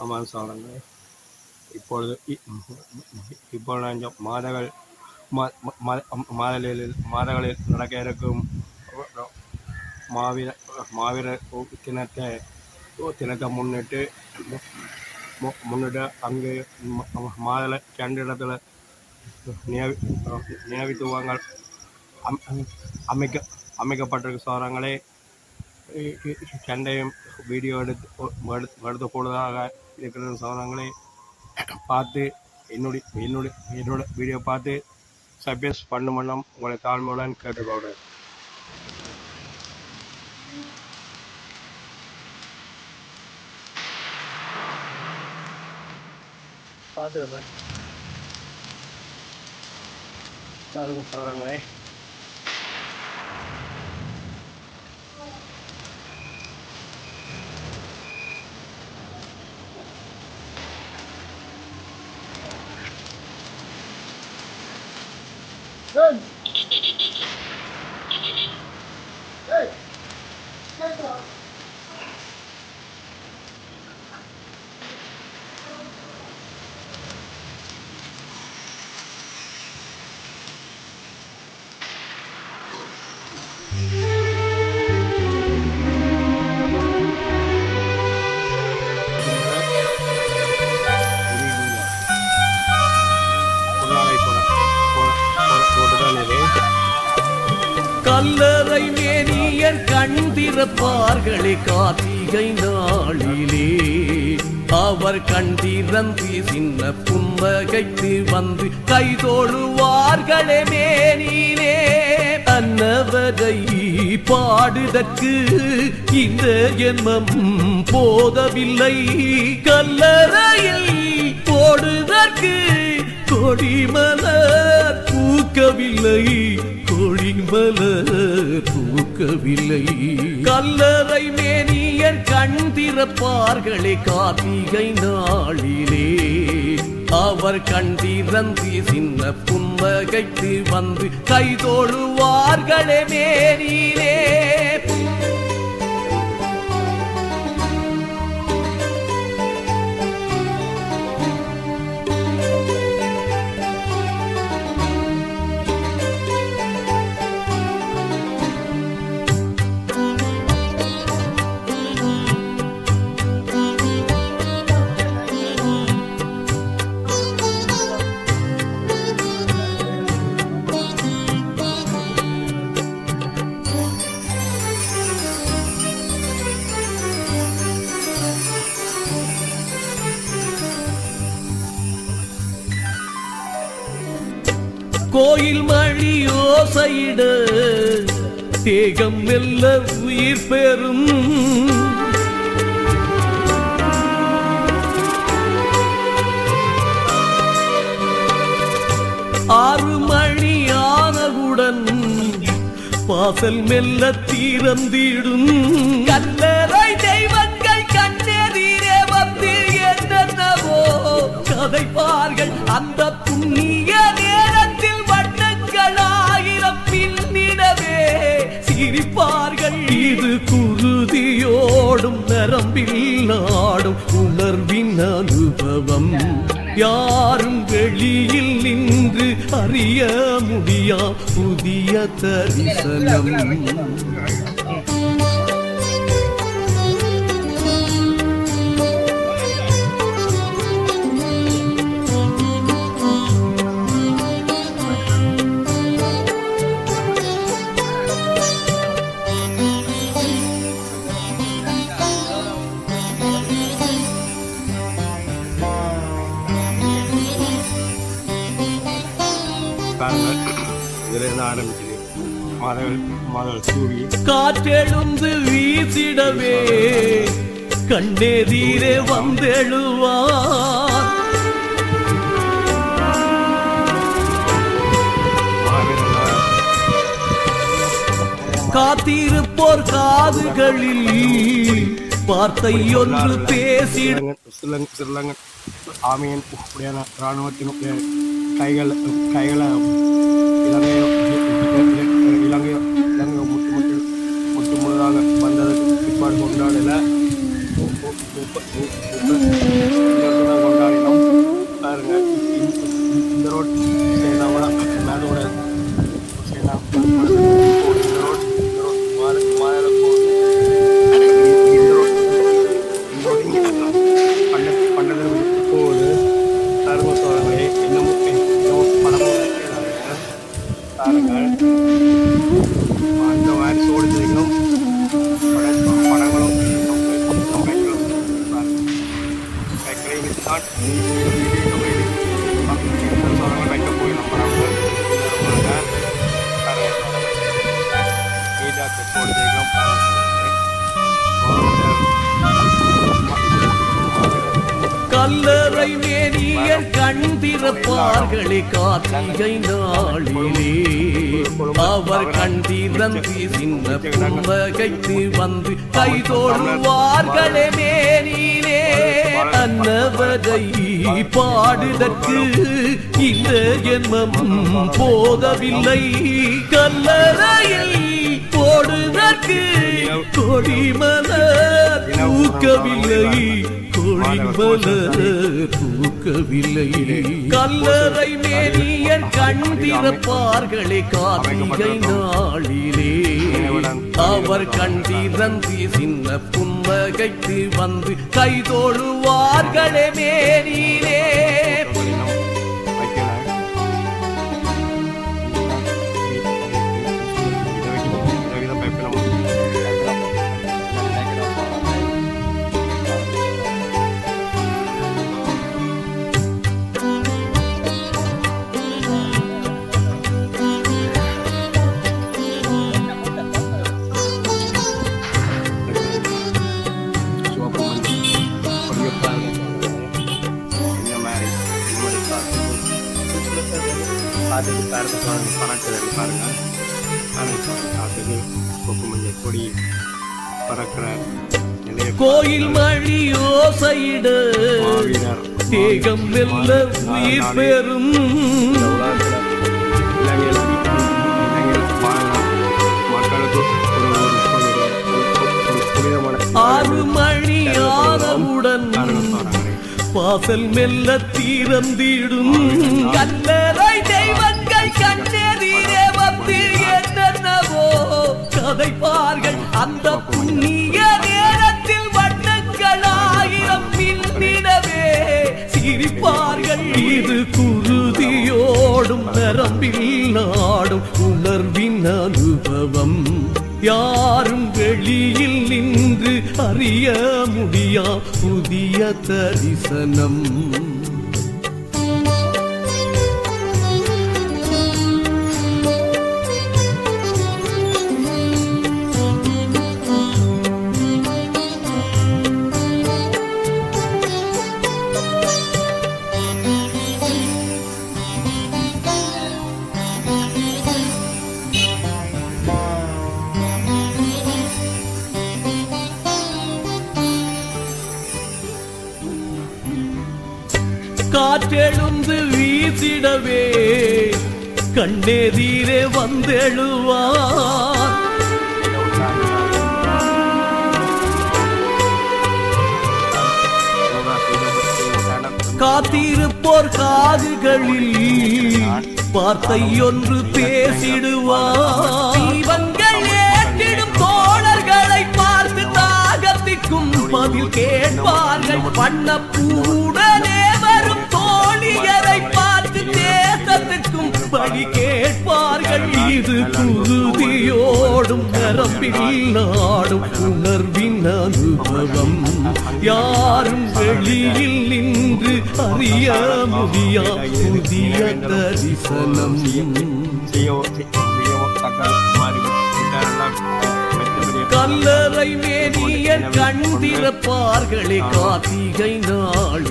ஆமாம் சொல்லுங்க. இப்பொழுது இப்பொழுது கொஞ்சம் மாதங்கள் மாதலில் மா- மாதங்களில் நடக்க இருக்கும் மாவீர மாவீர தினத்தை தினத்தை முன்னிட்டு முன்னிட்டு அங்கு மாதல மாதள ரெண்டு இடத்துல நியமி நியமித்துவங்கள் அமைக்க அமைக்கப்பட்டிருக்க சோதரங்களே சண்டையும் வீடியோ எடுத்து எடுத்து எடுத்து இருக்கிற சோதனங்களை பார்த்து என்னுடைய என்னுடைய என்னோட வீடியோ பார்த்து சப்யஸ் பண்ணும் பண்ணம் உங்களை தாழ்மையுடன் கேட்டுக்கொள்கிறேன் பார்த்துக்கிறேன் சொல்கிறாங்களே Good. Hey. மேனியர் கண் திறப்பார்களே கார்த்திகை நாளிலே. அவர் கண் திறந்து சின்ன புன்னகைத்து வந்து கைதோழுவார்களே மேனிலே. அன்னவரை பாடுதற்கு இந்த ஜென்மம் போதவில்லை. கல்லறையில் போடுதற்கு கொடிமலர் பூக்கவில்லை. கொடிமலர் பூக்கவில்லை கல்லறை மேனியர் கண் திறப்பார்களே கார்த்திகை நாளிலே. அவர் கண் திறந்து சின்ன புன்னகைத்து வந்து கைதோழுவார்களே மேனிலே. கோயில் மழி ஓசையிட. தேகம் மெல்ல உயிர் பெறும். ஆறு மணி ஆனவுடன் வாசல் மெல்ல தீரந்திடும். கல்லறை தெய்வங்கள் கண்ணெதிரே வந்து என்னென்னவோ. கதைப்பார்கள் அந்த புண்ணிய சிரிப்பார்கள் இது குருதியோடும் நரம்பில் ஆடும் உணர்வின் அனுபவம். யாரும் வெளியில் நின்று அறிய முடியா புதிய தரிசனம். ஆரம்பிக்குது. மாதங்கள் மாதங்கள் சூரிய காற்றெழுந்து வீசிடவே கண்ணெதிரே வந்தெழுவார். மாவீரர் காத்திருப்போர் காதுகளில் வார்த்தை ஒன்று பேசிட ஸ்ரீலங்கன் ஆமையின் உடையான இராணுவத்தினுடைய கைகள் கைகளை இலங்கையோ இலங்கை முற்று முற்று முற்று முழுதாக பிற்பாடு கொண்டாடல கொண்டாடினோம் பாருங்க. இந்த- ரோட் செய்யலாம் மேலோட செய்யலாம் வைக்க போய் நம்ம நீட்டாக சோடிச்சிருக்கணும் கல்லறை மேனியர் கண் பிறப்பார்களே கார்த்திகை நாளிலே அவர் கண் திறந்து சின்ன புன்னகைத்து வந்து கை கைதோடுவார்களே மேனிலே. அன்னவரை பாடுதற்கு இந்த ஜென்மம் போதவில்லை. கல்லறையில் போடுதற்கு கொடிமலர் பூக்கவில்லை கொடிமலர் பூக்கவில்லை கல்லறை மேனியர் கண் திறப்பார்களே கார்த்திகை நாளிலே. அவர் கண் திறந்து சின்ன புன்னகைத்து வந்து கைதோழுவார்களே மேனிலே காட்டுக்கு கொக்கு மஞ்சள் கொடி பறக்கிற கோயில் மணி ஓசையிட. தேகம் வெல்ல உயிர் பெறும். இந்த உலகத்தில் இளைஞர் இளைஞர் வாழலாம் மக்களுக்கு ஒரு அந்த புண்ணிய நேரத்தில் வண்ணங்கள் ஆயிரம் மின்னிடவே சிரிப்பார்கள் இது குருதியோடும் நரம்பில் நாடும் உணர்வின் அனுபவம். யாரும் வெளியில் நின்று அறிய முடியா புதிய தரிசனம். காற்றெழுந்து வீசிடவே. கண்ணெதிரே வந்தெழுவார். காத்திருப்போர் காதுகளில் வார்த்தை ஒன்று பேசிடுவார். தீபங்கள் ஏற்றிடும் தோழர்களை பார்த்து தாகத்திற்கும் பதில் கேட்பார்கள். பண்ண கூட இது குருதியோடும் நரம்பில் நாடும் உணர்வின் அனுபவம். யாரும் வெளியில் நின்று அறிய முடியா புதிய தரிசனம்? கல்லறை மேனியர் கண் திறப்பார்களே கார்த்திகை நாளி